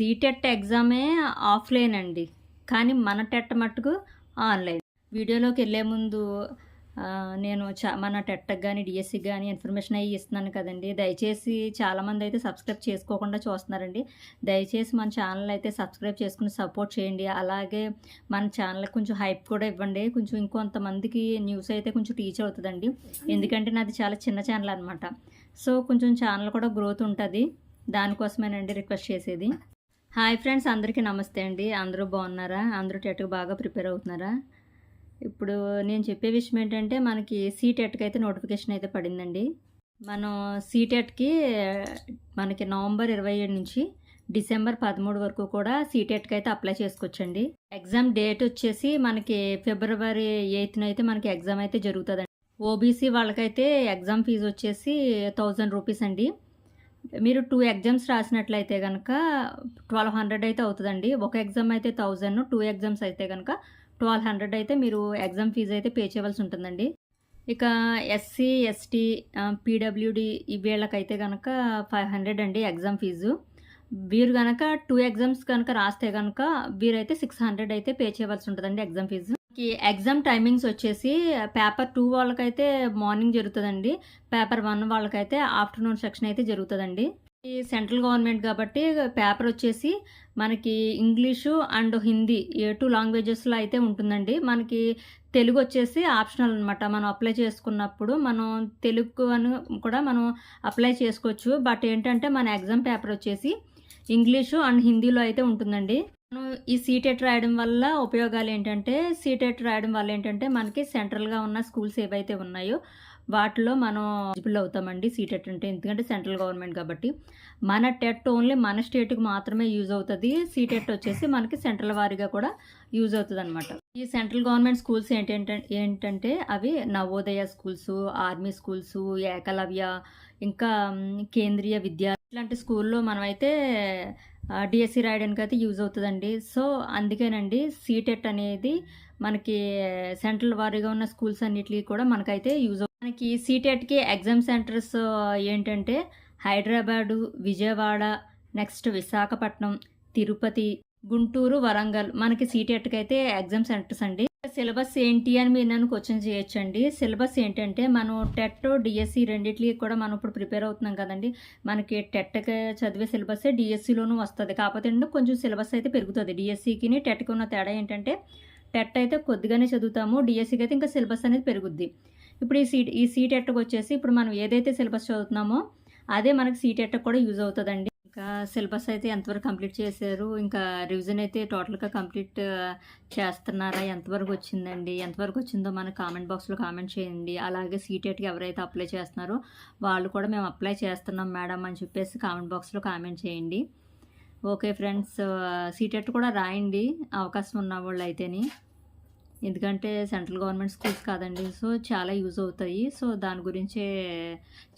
CTET ఎగ్జామే offline అండి. కానీ మన టెట్ మట్టుకు ఆన్లైన్. వీడియోలోకి వెళ్ళే ముందు నేను చా మన టెట్కి కానీ డిఎస్సికి కానీ ఇన్ఫర్మేషన్ అయ్యి ఇస్తున్నాను కదండి. దయచేసి చాలామంది అయితే సబ్స్క్రైబ్ చేసుకోకుండా చూస్తున్నారండి. దయచేసి మన ఛానల్ అయితే సబ్స్క్రైబ్ చేసుకుని సపోర్ట్ చేయండి. అలాగే మన ఛానల్కి కొంచెం హైప్ కూడా ఇవ్వండి. కొంచెం ఇంకొంతమందికి న్యూస్ అయితే కొంచెం టీచ్ అవుతుందండి. ఎందుకంటే నాది చాలా చిన్న ఛానల్ అనమాట సో కొంచెం ఛానల్ కూడా గ్రోత్ ఉంటుంది. దానికోసమేనండి రిక్వెస్ట్ చేసేది. హాయ్ ఫ్రెండ్స్ అందరికీ నమస్తే అండి. అందరూ బాగున్నారా? అందరూ టెట్కి బాగా ప్రిపేర్ అవుతున్నారా? ఇప్పుడు నేను చెప్పే విషయం ఏంటంటే మనకి సీటెట్కి అయితే నోటిఫికేషన్ అయితే పడిందండి మనం సీటెట్కి మనకి నవంబర్ ఇరవై ఏడు నుంచి డిసెంబర్ పదమూడు వరకు కూడా సీటెట్కి అయితే అప్లై చేసుకోవచ్చండి. ఎగ్జామ్ డేట్ వచ్చేసి మనకి ఫిబ్రవరి ఎయిత్న అయితే మనకి ఎగ్జామ్ అయితే జరుగుతుందండి. ఓబీసీ వాళ్ళకైతే ఎగ్జామ్ ఫీజు వచ్చేసి థౌజండ్ రూపీస్ అండి. మీరు టూ ఎగ్జామ్స్ రాసినట్లయితే కనుక ట్వెల్వ్ హండ్రెడ్ అయితే అవుతుందండి. ఒక ఎగ్జామ్ అయితే థౌజండ్ టూ ఎగ్జామ్స్ అయితే కనుక ట్వెల్వ్ హండ్రెడ్ అయితే మీరు ఎగ్జామ్ ఫీజు అయితే పే చేయవలసి ఉంటుందండి. ఇక ఎస్సీ ఎస్టీ పీడబ్ల్యూడి వీళ్ళకైతే కనుక ఫైవ్ హండ్రెడ్ అండి ఎగ్జామ్ ఫీజు వీరు కనుక టూ ఎగ్జామ్స్ కనుక రాస్తే కనుక వీరైతే సిక్స్ హండ్రెడ్ అయితే పే చేయవలసి ఉంటుందండి ఎగ్జామ్ ఫీజు ఈ ఎగ్జామ్ టైమింగ్స్ వచ్చేసి పేపర్ టూ వాళ్ళకైతే మార్నింగ్ జరుగుతుందండి. పేపర్ వన్ వాళ్ళకైతే ఆఫ్టర్నూన్ సెక్షన్ అయితే జరుగుతుందండి. ఈ సెంట్రల్ గవర్నమెంట్ కాబట్టి పేపర్ వచ్చేసి మనకి ఇంగ్లీషు అండ్ హిందీ ఏ టూ లాంగ్వేజెస్లో అయితే ఉంటుందండి. మనకి తెలుగు వచ్చేసి ఆప్షనల్ అనమాట మనం అప్లై చేసుకున్నప్పుడు మనం తెలుగు అని కూడా మనం అప్లై చేసుకోవచ్చు. బట్ ఏంటంటే మన ఎగ్జామ్ పేపర్ వచ్చేసి ఇంగ్లీషు అండ్ హిందీలో అయితే ఉంటుందండి. ఈ సీటెట్ రాయడం వల్ల ఉపయోగాలు ఏంటంటే సీటెట్ రాయడం వల్ల ఏంటంటే మనకి సెంట్రల్గా ఉన్న స్కూల్స్ ఏవైతే ఉన్నాయో వాటిలో మనం ఎలిజిబుల్ అవుతామండి సీటెట్ అంటే. ఎందుకంటే సెంట్రల్ గవర్నమెంట్ కాబట్టి. మన టెట్ ఓన్లీ మన స్టేట్కి మాత్రమే యూజ్ అవుతుంది. సీటెట్ వచ్చేసి మనకి సెంట్రల్ వారీగా కూడా యూజ్ అవుతుంది అనమాట ఈ సెంట్రల్ గవర్నమెంట్ స్కూల్స్ ఏంటంటే ఏంటంటే అవి Navodaya schools army schools Eklavya ఇంకా కేంద్రీయ విద్యా ఇట్లాంటి స్కూల్లో మనమైతే డిఎస్సి రాయడానికి అయితే యూజ్ అవుతుందండి. సో అందుకేనండి సీటెట్ అనేది మనకి సెంట్రల్ వారీగా ఉన్న స్కూల్స్ అన్నిటికీ కూడా మనకైతే యూజ్ అవుతుంది. మనకి సీటెట్కి ఎగ్జామ్ సెంటర్స్ ఏంటంటే హైదరాబాదు విజయవాడ నెక్స్ట్ విశాఖపట్నం తిరుపతి గుంటూరు వరంగల్. మనకి సీటెట్కి అయితే ఎగ్జామ్ సెంటర్స్ అండి సిలబస్ ఏంటి అని మీరు నన్ను క్వశ్చన్ చేయొచ్చండి. సిలబస్ ఏంటంటే మనం టెట్ డిఎస్సి రెండిట్లకి కూడా మనం ఇప్పుడు ప్రిపేర్ అవుతున్నాం కదండి. మనకి టెట్కి చదివే సిలబస్ డిఎస్సిలోనూ వస్తుంది. కాకపోతే ఏంటంటే కొంచెం సిలబస్ అయితే పెరుగుతుంది. డిఎస్సికి టెట్కి ఉన్న తేడా ఏంటంటే టెట్ అయితే కొద్దిగానే చదువుతాము. డిఎస్సికి అయితే ఇంకా సిలబస్ అనేది పెరుగుద్ది. ఇప్పుడు ఈ సీట్ ఈ సీటెట్కి వచ్చేసి ఇప్పుడు మనం ఏదైతే సిలబస్ చదువుతున్నామో అదే మనకి సీట్ కూడా యూజ్ అవుతుందండి. ఇంకా సిలబస్ అయితే ఎంతవరకు కంప్లీట్ చేశారు? ఇంకా రివిజన్ అయితే టోటల్గా కంప్లీట్ చేస్తున్నారా? ఎంతవరకు వచ్చిందండి? ఎంతవరకు వచ్చిందో మన కామెంట్ బాక్స్లో కామెంట్ చేయండి. అలాగే సీటెట్కి ఎవరైతే అప్లై చేస్తున్నారో వాళ్ళు కూడా మేము అప్లై చేస్తున్నాం మేడం అని చెప్పేసి కామెంట్ బాక్స్లో కామెంట్ చేయండి. ఓకే ఫ్రెండ్స్ సీటెట్ కూడా రాయండి. అవకాశం ఉన్న వాళ్ళు అయితేని ఎందుకంటే సెంట్రల్ గవర్నమెంట్ స్కూల్స్ కాదండి. సో చాలా యూజ్ అవుతాయి. సో దాని గురించే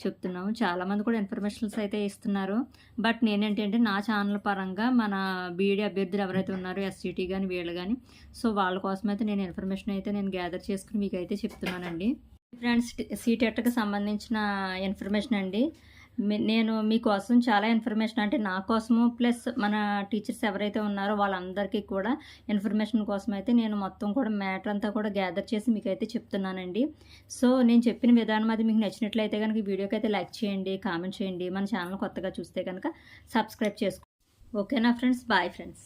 చెప్తున్నాము. చాలామంది కూడా ఇన్ఫర్మేషన్స్ అయితే ఇస్తున్నారు. బట్ నేనేంటంటే నా ఛానల్ పరంగా మన బీఈడి అభ్యర్థులు ఎవరైతే ఉన్నారో ఎస్సీటీ కానీ వీళ్ళు కానీ సో వాళ్ళ కోసం అయితే నేను ఇన్ఫర్మేషన్ అయితే నేను గ్యాదర్ చేసుకుని మీకు అయితే చెప్తున్నానండి. ఫ్రెండ్స్ సీటెట్కి సంబంధించిన ఇన్ఫర్మేషన్ అండి. నేను మీకోసం చాలా ఇన్ఫర్మేషన్ అంటే నా కోసము ప్లస్ మన టీచర్స్ ఎవరైతే ఉన్నారో వాళ్ళందరికీ కూడా ఇన్ఫర్మేషన్ కోసం అయితే నేను మొత్తం కూడా మ్యాటర్ అంతా కూడా గ్యాదర్ చేసి మీకైతే చెప్తున్నానండి. సో నేను చెప్పిన విధానం అది మీకు నచ్చినట్లయితే కనుక వీడియోకి అయితే లైక్ చేయండి కామెంట్ చేయండి. మన ఛానల్ కొత్తగా చూస్తే కనుక సబ్స్క్రైబ్ చేసుకో ఓకేనా ఫ్రెండ్స్? Bye friends.